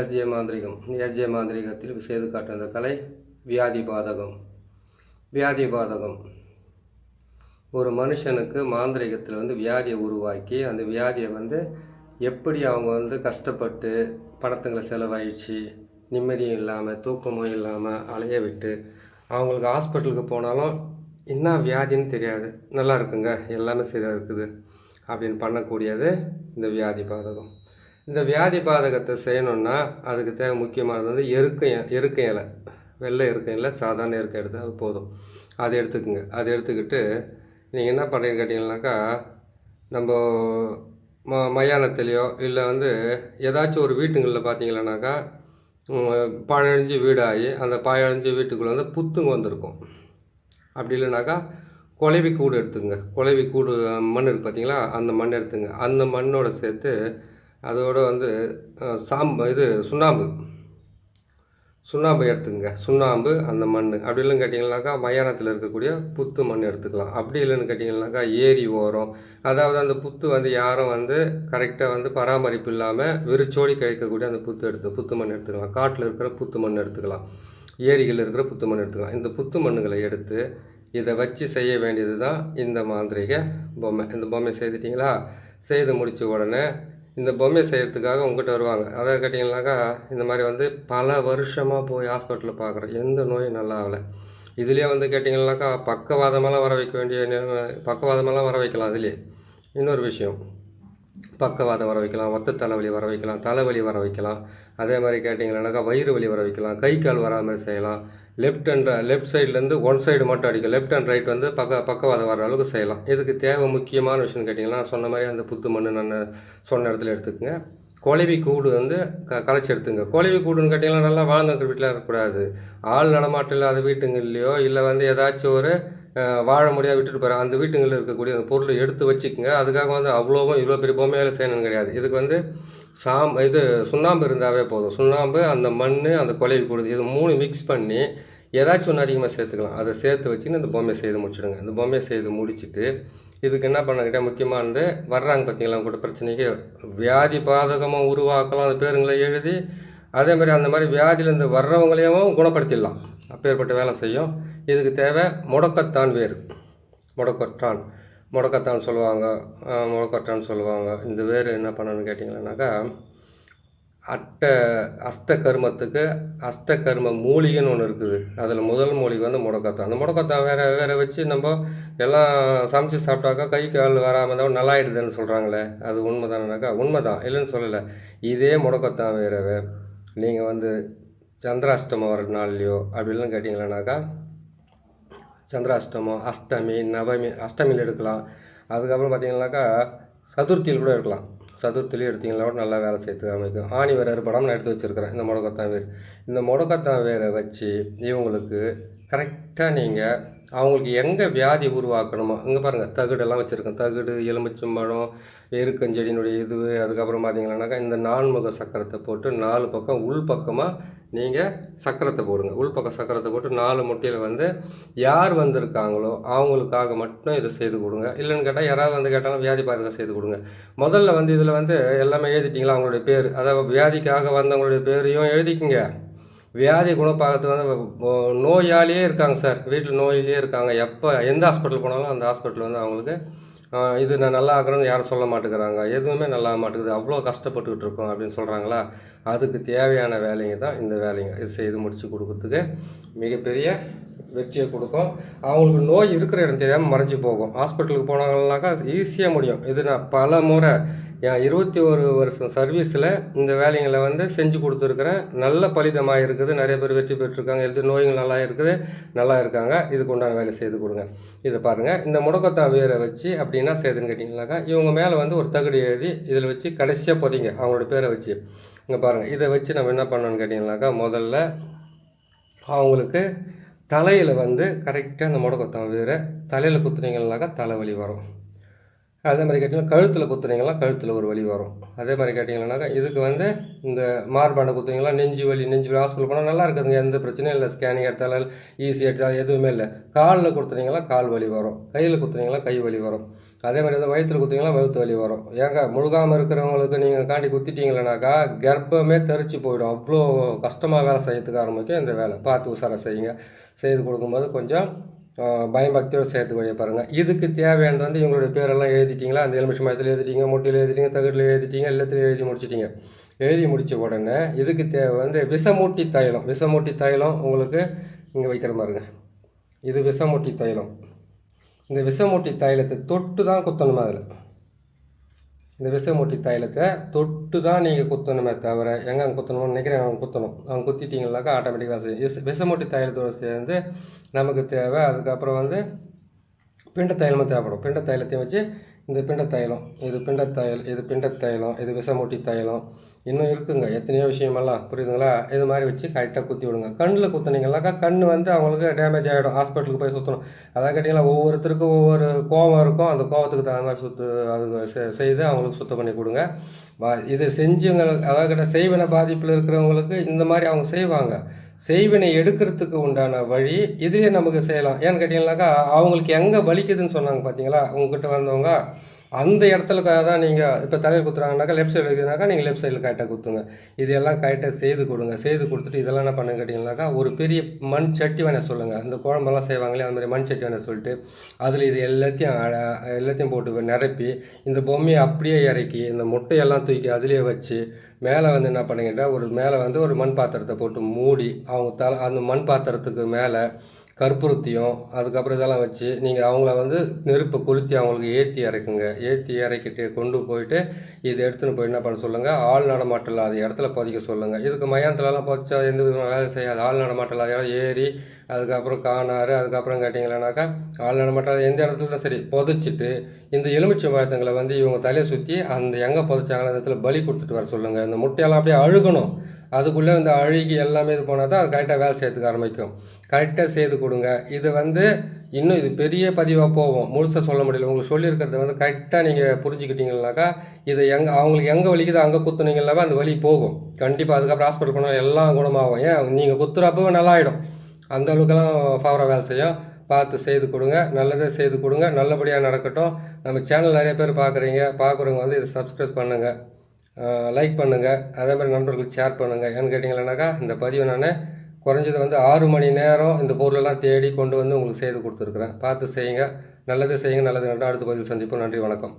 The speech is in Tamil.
எஸ்ஜே மாந்திரிகம் எஸ்ஜே மாந்திரிகத்தில் செய்து காட்டுகிற கலை வியாதி பாதகம் வியாதி பாதகம் ஒரு மனுஷனுக்கு மாந்திரிகத்தில் வந்து வியாதியை உருவாக்கி அந்த வியாதியை வந்து எப்படி அவங்க வந்து கஷ்டப்பட்டு பணத்துங்களை செலவாயிடுச்சு நிம்மதியும் இல்லாமல் தூக்கமும் இல்லாமல் அலைய விட்டு அவங்களுக்கு ஹாஸ்பிட்டலுக்கு போனாலும் என்ன வியாதின்னு தெரியாது. நல்லா இருக்குங்க எல்லாமே சரியாக இருக்குது அப்படின்னு பண்ணக்கூடியது இந்த வியாதி பாதகம். இந்த வியாதி பாதகத்தை செய்யணுன்னா அதுக்கு தேவை முக்கியமானது வந்து எருக்கை எருக்கை இலை. வெள்ளை இருக்கை இல்லை சாதாரண இருக்கை எடுத்தால் போதும். அதை எடுத்துக்கோங்க. அதை எடுத்துக்கிட்டு நீங்கள் என்ன பண்ணுறீங்கன்னு கேட்டிங்கனாக்கா நம்ம ம மயானத்துலேயோ இல்லை வந்து ஏதாச்சும் ஒரு வீட்டுங்களில் பார்த்தீங்கன்னாக்கா பழஞ்சு வீடாகி அந்த பழஞ்சு வீட்டுக்குள்ளே வந்து புத்துங்க வந்திருக்கும். அப்படி இல்லைனாக்கா குலைவி கூடு எடுத்துங்க குலைவி கூடு மண் இருக்குது பார்த்தீங்களா அந்த மண் எடுத்துங்க. அந்த மண்ணோட சேர்த்து அதோட வந்து சாம்பு இது சுண்ணாம்பு. சுண்ணாம்பு எடுத்துக்கங்க. சுண்ணாம்பு அந்த மண் அப்படி இல்லைன்னு கேட்டிங்கனாக்கா மயானத்தில் இருக்கக்கூடிய புத்து மண் எடுத்துக்கலாம். அப்படி இல்லைன்னு கேட்டிங்கனாக்கா ஏரி ஓரம். அதாவது அந்த புத்து வந்து யாரும் வந்து கரெக்டாக வந்து பராமரிப்பு இல்லாமல் விரிச்சோடி கிடைக்கக்கூடிய அந்த புத்து எடுத்து புத்து மண் எடுத்துக்கலாம். காட்டில் இருக்கிற புத்து மண் எடுத்துக்கலாம். ஏரிகளில் இருக்கிற புத்து மண் எடுத்துக்கலாம். இந்த புத்து மண்ணுகளை எடுத்து இதை வச்சு செய்ய வேண்டியது தான் இந்த மாந்திரிக பொம்மை. இந்த பொம்மை செய்துட்டிங்களா? செய்து முடித்த உடனே இந்த பொம்மை செய்கிறதுக்காக உங்ககிட்ட வருவாங்க. அதை கேட்டிங்கனாக்கா இந்த மாதிரி வந்து பல வருஷமாக போய் ஹாஸ்பிட்டலில் பார்க்குறேன் எந்த நோயும் நல்லா ஆகலை. இதுலேயே வந்து கேட்டிங்கனாக்கா பக்கவாதமெல்லாம் வர வைக்க வேண்டிய நிலைமை பக்கவாதமெல்லாம் வர வைக்கலாம் அதுலேயே. இன்னொரு விஷயம் பக்கவாதம் வர வைக்கலாம் ஒத்த தலைவலி வர வைக்கலாம் தலைவலி வர வைக்கலாம். அதே மாதிரி கேட்டிங்கன்னாக்கா வயிறு வலி வர வைக்கலாம் கை கால் வராமல் செய்யலாம். லெஃப்ட் அண்ட் லெஃப்ட் சைட்லேருந்து ஒன் சைடு மட்டும் அடிக்கும். லெஃப்ட் அண்ட் ரைட் வந்து பக்க பக்கவாதம் வர அளவுக்கு செய்யலாம். இதுக்கு தேவை முக்கியமான விஷயம் கேட்டிங்கன்னா சொன்ன மாதிரி அந்த புத்து மண் நான் சொன்ன இடத்துல எடுத்துக்கங்க. குழவி கூடு வந்து க கலைச்சி எடுத்துங்க. குழவி கூடுன்னு கேட்டிங்கன்னா நல்லா வாழ்ந்துருக்கிற வீட்டில் இருக்கக்கூடாது. ஆள் நடமாட்டம் இல்லாத வீட்டுங்கள்லையோ இல்லை வந்து ஏதாச்சும் ஒரு வாழ முடியாது விட்டுட்டு போகிறேன் அந்த வீட்டுங்களில் இருக்கக்கூடிய அந்த பொருளை எடுத்து வச்சுக்கோங்க. அதுக்காக வந்து அவ்வளோவும் இவ்வளோ பெரிய பொம்மையால் செய்யணும்னு கிடையாது. இதுக்கு வந்து சாம் இது சுண்ணாம்பு இருந்தாவே போதும். சுண்ணாம்பு அந்த மண் அந்த குழவி கொடுது இது மூணு மிக்ஸ் பண்ணி ஏதாச்சும் ஒன்று அதிகமாக சேர்த்துக்கலாம். அதை சேர்த்து வச்சுன்னு அந்த பொம்மையை செய்து முடிச்சிடுங்க. இந்த பொம்மையை செய்து முடிச்சுட்டு இதுக்கு என்ன பண்ணக்கிட்டே முக்கியமானது வர்றாங்க பார்த்தீங்களா கூட பிரச்சனைக்கு வியாதி பாதகமாக உருவாக்கலாம் அந்த பேருங்களை எழுதி அதே மாதிரி அந்த மாதிரி வியாதியிலேருந்து வர்றவங்களையும் குணப்படுத்திடலாம். அப்பேற்பட்ட வேலை செய்யும். இதுக்கு தேவை முடக்கத்தான் வேர் முடக்கொற்றான் முடக்கத்தான் சொல்லுவாங்க. முடக்கொற்றான் சொல்லுவாங்க. இந்த வேர் என்ன பண்ணணும்னு கேட்டிங்கன்னாக்கா அட்ட அஷ்ட கர்மத்துக்கு அஷ்ட கர்ம மூலிகைன்னு ஒன்று இருக்குது. அதில் முதல் மூலிகை வந்து முடக்கத்தான். அந்த முடக்கத்தான் வேற வேற வச்சு நம்ம எல்லாம் சமைச்சு சாப்பிட்டாக்கா கை கால் வராமல் தான் நல்லாயிடுதுன்னு சொல்கிறாங்களே அது உண்மை தானேனாக்கா உண்மை தான் இல்லைன்னு சொல்லலை. இதே முடக்கத்தான் வேறவே. நீங்கள் வந்து சந்திராஷ்டமம் வர நாள்லையோ அப்படிலாம் கேட்டிங்களேனாக்கா சந்திராஷ்டமம் அஷ்டமி நவமி அஷ்டமியில் எடுக்கலாம். அதுக்கப்புறம் பார்த்தீங்கன்னாக்கா சதுர்த்தியில் கூட எடுக்கலாம். சதுர்த்திலையும் எடுத்திங்கன்னா கூட நல்லா வேலை செய்யறதுக்கு அமைக்கும். ஆணி வேறு படம் நான் எடுத்து வச்சுருக்கிறேன். இந்த முடக்கத்தான் வேர் இந்த முடக்கத்தான் வேரை வச்சு இவங்களுக்கு கரெக்டாக நீங்கள் அவங்களுக்கு எங்கே வியாதி உருவாக்கணுமோ அங்கே பாருங்கள் தகுடெல்லாம் வச்சுருக்கேன். தகுடு எலுமிச்சம்பழம் எருக்கஞ்செடியினுடைய இது அதுக்கப்புறம் பார்த்தீங்கன்னாக்கா இந்த நான்முக சக்கரத்தை போட்டு நாலு பக்கம் உள் பக்கமாக நீங்கள் சக்கரத்தை போடுங்க. உள் பக்கம் சக்கரத்தை போட்டு நாலு முட்டையில் வந்து யார் வந்திருக்காங்களோ அவங்களுக்காக மட்டும் இதை செய்து கொடுங்க. இல்லைன்னு கேட்டால் யாராவது வந்து கேட்டாலும் வியாதி பாருங்க செய்து கொடுங்க. முதல்ல வந்து இதில் வந்து எல்லாமே எழுதிட்டிங்களா? அவங்களுடைய பேர். அதாவது வியாதிக்காக வந்தவங்களுடைய பேரையும் எழுதிக்கிங்க. வியாதி குணப்பாகத்து வந்து நோயாளியே இருக்காங்க சார். வீட்டில் நோயிலே இருக்காங்க. எப்போ எந்த ஹாஸ்பிட்டல் போனாலும் அந்த ஹாஸ்பிட்டல் வந்து அவங்களுக்கு இது நான் நல்லா ஆக்குறேன்னு யாரும் சொல்ல மாட்டேங்கிறாங்க. எதுவுமே நல்லா ஆக மாட்டேங்குது. அவ்வளோ கஷ்டப்பட்டுக்கிட்டு இருக்கோம் அப்படின்னு சொல்கிறாங்களா அதுக்கு தேவையான வேலைங்க தான் இந்த வேலைங்க. இது செய்து முடித்து கொடுக்கறதுக்கு மிகப்பெரிய வெற்றியை கொடுக்கும். அவங்களுக்கு நோய் இருக்கிற இடம் தெரியாமல் மறைஞ்சு போகும். ஹாஸ்பிட்டலுக்கு போனாங்கன்னாக்கா ஈஸியாக முடியும். இது நான் பல முறை என் இருபத்தி ஒரு வருஷம் சர்வீஸில் இந்த வேலைங்களை வந்து செஞ்சு கொடுத்துருக்குறேன் நல்ல பலிதமாக இருக்குது. நிறைய பேர் வெற்றி பெற்றிருக்காங்க. எழுதி நோய்கள் நல்லா இருக்குது. நல்லா இருக்காங்க. இதுக்கு உண்டான வேலை செய்து கொடுங்க. இதை பாருங்கள் இந்த முடக்கத்தான் வேரை வச்சு அப்படின்னா செய்துன்னு கேட்டிங்கனாக்கா இவங்க மேலே வந்து ஒரு தகுடு எழுதி இதில் வச்சு கடைசியாக பொதிங்க. அவங்களோட பேரை வச்சு. இங்கே பாருங்கள் இதை வச்சு நம்ம என்ன பண்ணணும்னு கேட்டிங்கனாக்கா முதல்ல அவங்களுக்கு தலையில் வந்து கரெக்டாக அந்த முடக்கத்தான் வேறு தலையில் குத்துனீங்கன்னாக்கா தலைவலி வரும். அதே மாதிரி கேட்டிங்கன்னா கழுத்தில் குத்துனீங்கன்னா கழுத்தில் ஒரு வலி வரும். அதே மாதிரி கேட்டிங்கன்னாக்கா இதுக்கு வந்து இந்த மார்பாண்டை குத்துனீங்களா நெஞ்சு வலி நெஞ்சு வலி ஹாஸ்பிட்டல் போனால் நல்லா இருக்குதுங்க. எந்த பிரச்சனையும் இல்லை. ஸ்கேனிங் எடுத்தாலும் ஈஸி எடுத்தாலும் எதுவுமே இல்லை. காலில் கொடுத்துனீங்களா கால் வலி வரும். கையில் குத்துனீங்களா கை வலி வரும். அதே மாதிரி வந்து வயிற்றுல குத்திங்கன்னா வயிற்று வலி வரும். ஏங்க முழுகாமல் இருக்கிறவங்களுக்கு நீங்கள் காண்டி குத்திட்டீங்களனாக்கா கர்ப்பமே தெரிச்சு போயிடும். அவ்வளோ கஷ்டமாக வேலை செய்யறதுக்கு ஆரம்பிக்கும். இந்த வேலை பார்த்து உசாராக செய்யுங்க. செய்து கொடுக்கும்போது கொஞ்சம் பயபக்தியோடு சேர்த்து வழியை பாருங்கள் இதுக்கு தேவையானது வந்து இவங்களுடைய பேரெல்லாம் எழுதிட்டீங்களா? அந்த எலுமிச்சை மரத்தில் எழுதிட்டீங்க முட்டையில் எழுதிட்டீங்க தகட்டில் எழுதிட்டீங்க எல்லாத்துலையும் எழுதி முடிச்சிட்டீங்க. எழுதி முடித்த உடனே இதுக்கு தேவை வந்து விஷமூட்டி தைலம் விஷமூட்டி தைலம் உங்களுக்கு இங்கே வைக்கிற மாதிரிங்க இது விஷமூட்டி தைலம். இந்த விஷமூட்டி தைலத்தை தொட்டு தான் குத்தணுமா அதில்? இந்த விஷமூட்டி தைலத்தை தொட்டு தான் நீங்கள் குத்தணுமே தவிர எங்கே அங்கே குத்தணும்னு நினைக்கிறேன் அவங்க குத்தணும். அவங்க குத்திட்டிங்கனாக்கா ஆட்டோமேட்டிக்காக செய்யும். விஷ- விஷமூட்டி தைலத்தோடு சேர்ந்து நமக்கு தேவை. அதுக்கப்புறம் வந்து பிண்ட தைலமும் தேவைப்படும். பிண்ட தைலத்தையும் வச்சு இந்த பிண்ட தைலம் இது பிண்ட தைலம் இது பிண்ட தைலம் இது விஷமூட்டி தைலம் இன்னும் இருக்குங்க. எத்தனையோ விஷயமெல்லாம். புரியுதுங்களா? இது மாதிரி வச்சு கரெக்டாக குத்தி விடுங்க. கண்ணில் குத்துனீங்கன்னாக்கா கண் வந்து அவங்களுக்கு டேமேஜ் ஆகிடும் ஹாஸ்பிட்டலுக்கு போய் சுற்றணும் அதான் கேட்டிங்களா? ஒவ்வொருத்தருக்கும் ஒவ்வொரு கோவம் இருக்கும். அந்த கோவத்துக்கு தகுந்த மாதிரி சுத்து அது செ- செய்து அவங்களுக்கு சுத்தம் பண்ணி கொடுங்க. இது செஞ்சவங்க அதாவது கிட்ட செய்வினை பாதிப்பில் இருக்கிறவங்களுக்கு இந்த மாதிரி அவங்க செய்வாங்க. செய்வினை எடுக்கிறதுக்கு உண்டான வழி இதையே நமக்கு செய்யலாம். ஏன்னு கேட்டிங்கனாக்கா அவங்களுக்கு எங்கே வலிக்குதுன்னு சொன்னாங்க பார்த்தீங்களா உங்ககிட்ட வந்தவங்க அந்த இடத்துல தான் நீங்கள் இப்போ தலையில் குத்துறாங்கனாக்கா லெஃப்ட் சைடு வைக்கிறதுனாக்கா நீங்கள் லெஃப்ட் சைடில் கரெக்டாக குத்துங்க இதெல்லாம் கரெக்டாக செய்து கொடுங்க. செய்து கொடுத்துட்டு இதெல்லாம் என்ன பண்ணுங்க கேட்டிங்கனாக்கா ஒரு பெரிய மண் சட்டி வேணா சொல்லுங்கள் இந்த குழம்பெல்லாம் செய்வாங்களே அந்த மாதிரி மண் சட்டி வேணா சொல்லிட்டு அதில் இது எல்லாத்தையும் எல்லாத்தையும் போட்டு நிரப்பி இந்த பொம்மையை அப்படியே இறக்கி இந்த முட்டையெல்லாம் தூக்கி அதிலே வச்சு மேலே வந்து என்ன பண்ணுங்கன்னா ஒரு மேலே வந்து ஒரு மண் பாத்திரத்தை போட்டு மூடி அவங்க தலை அந்த மண் பாத்திரத்துக்கு மேலே கற்பூரத்தையும் அதுக்கப்புறம் இதெல்லாம் வச்சு நீங்கள் அவங்கள வந்து நெருப்பை கொளுத்தி அவங்களுக்கு ஏற்றி இறக்குங்க ஏற்றி இறக்கிட்டு கொண்டு போயிட்டு இது எடுத்துன்னு போய் என்ன பண்ண சொல்லுங்கள் ஆள் நடமாட்டம் இல்லாத இடத்துல பதிக்க சொல்லுங்கள் இதுக்கு மயானத்துலலாம் பதிச்சா எந்த விதமான வேலை செய்யாது. ஆள் நடமாட்டம் இல்லாத இடம் ஏரி அதுக்கப்புறம் காணாறு அதுக்கப்புறம் கேட்டிங்களேனாக்கா ஆள் நடமாட்டம் எந்த இடத்துல தான் சரி புதைச்சிட்டு இந்த எலுமிச்சை மரத்துங்களை வந்து இவங்க தலையை சுற்றி அந்த எங்கே புதைச்சாங்களோ அந்த இடத்துல பலி கொடுத்துட்டு வர சொல்லுங்கள் இந்த முட்டையெல்லாம் அப்படியே அழுகணும். அதுக்குள்ளே இந்த அழுகி எல்லாமே இது போனால் தான் அது கரெக்டாக வேலை செய்யறதுக்கு ஆரம்பிக்கும். கரெக்டாக செய்து கொடுங்க. இது வந்து இன்னும் இது பெரிய பதிவாக போகும். முழுசாக சொல்ல முடியல. உங்களுக்கு சொல்லியிருக்கிறத வந்து கரெக்டாக நீங்கள் புரிஞ்சுக்கிட்டீங்கன்னாக்கா இது எங்கே அவங்களுக்கு எங்கே வலிக்குதோ அங்கே குத்துனீங்கன்னாவே அந்த வலி போகும். கண்டிப்பாக அதுக்கப்புறம் ஹாஸ்பிட்டல் போனால் எல்லாம் குணமாகும். ஏன்? நீங்கள் குத்துறப்பவே நல்லாயிடும். அந்த அளவுக்குலாம் ஃபவராக வேலை செய்யும். பார்த்து செய்து கொடுங்க. நல்லதே செய்து கொடுங்க. நல்லபடியாக நடக்கட்டும். நம்ம சேனல் நிறைய பேர் பார்க்குறீங்க. பார்க்குறவங்க வந்து இதை சப்ஸ்கிரைப் பண்ணுங்கள் லைக் பண்ணுங்கள் அதே மாதிரி நண்பர்களுக்கு ஷேர் பண்ணுங்கள் ஏன்னு கேட்டிங்களானாக்கா இந்த பதிவை நான் குறைஞ்சது வந்து ஆறு மணி நேரம் இந்த பொருளெல்லாம் தேடி கொண்டு வந்து உங்களுக்கு செய்து கொடுத்துருக்குறேன். பார்த்து செய்யுங்க. நல்லது செய்யுங்க. நல்லது நன்றி அடுத்த பதிவில் சந்திப்போம். நன்றி. வணக்கம்.